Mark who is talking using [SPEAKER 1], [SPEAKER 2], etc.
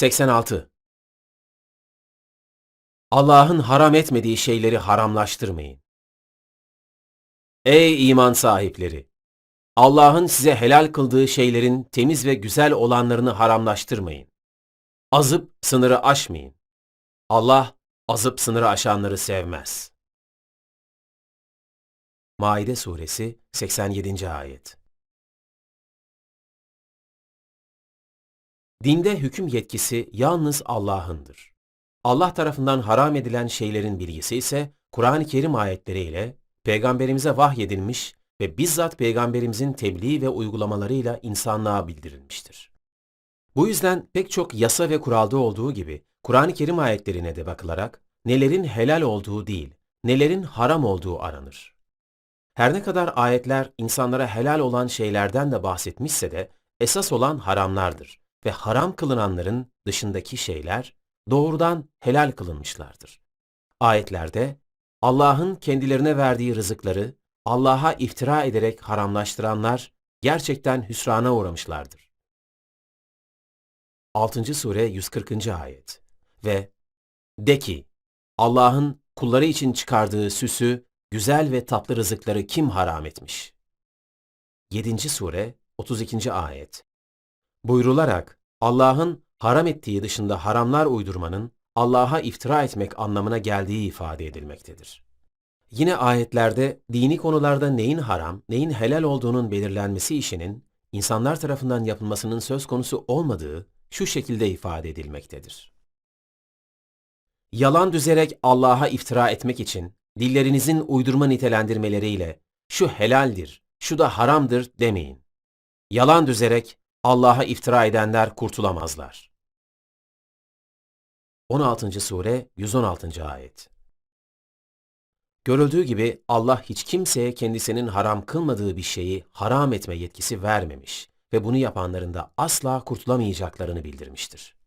[SPEAKER 1] 86. Allah'ın haram etmediği şeyleri haramlaştırmayın. Ey iman sahipleri! Allah'ın size helal kıldığı şeylerin temiz ve güzel olanlarını haramlaştırmayın. Azıp sınırı aşmayın. Allah azıp sınırı aşanları sevmez. Maide suresi 87. ayet. Dinde hüküm yetkisi yalnız Allah'ındır. Allah tarafından haram edilen şeylerin bilgisi ise Kur'an-ı Kerim ayetleriyle peygamberimize vahyedilmiş ve bizzat peygamberimizin tebliğ ve uygulamalarıyla insanlığa bildirilmiştir. Bu yüzden pek çok yasa ve kuralda olduğu gibi Kur'an-ı Kerim ayetlerine de bakılarak nelerin helal olduğu değil, nelerin haram olduğu aranır. Her ne kadar ayetler insanlara helal olan şeylerden de bahsetmişse de esas olan haramlardır ve haram kılınanların dışındaki şeyler doğrudan helal kılınmışlardır. Ayetlerde Allah'ın kendilerine verdiği rızıkları Allah'a iftira ederek haramlaştıranlar gerçekten hüsrana uğramışlardır. 6. sure 140. ayet ve de ki Allah'ın kulları için çıkardığı süsü, güzel ve tatlı rızıkları kim haram etmiş? 7. sure 32. ayet buyrularak Allah'ın haram ettiği dışında haramlar uydurmanın Allah'a iftira etmek anlamına geldiği ifade edilmektedir. Yine ayetlerde dini konularda neyin haram, neyin helal olduğunun belirlenmesi işinin insanlar tarafından yapılmasının söz konusu olmadığı şu şekilde ifade edilmektedir. Yalan düzerek Allah'a iftira etmek için dillerinizin uydurma nitelendirmeleriyle şu helaldir, şu da haramdır demeyin. Yalan düzerek Allah'a iftira edenler kurtulamazlar. 16. sure 116. ayet Görüldüğü gibi Allah hiç kimseye kendisinin haram kılmadığı bir şeyi haram etme yetkisi vermemiş ve bunu yapanların da asla kurtulamayacaklarını bildirmiştir.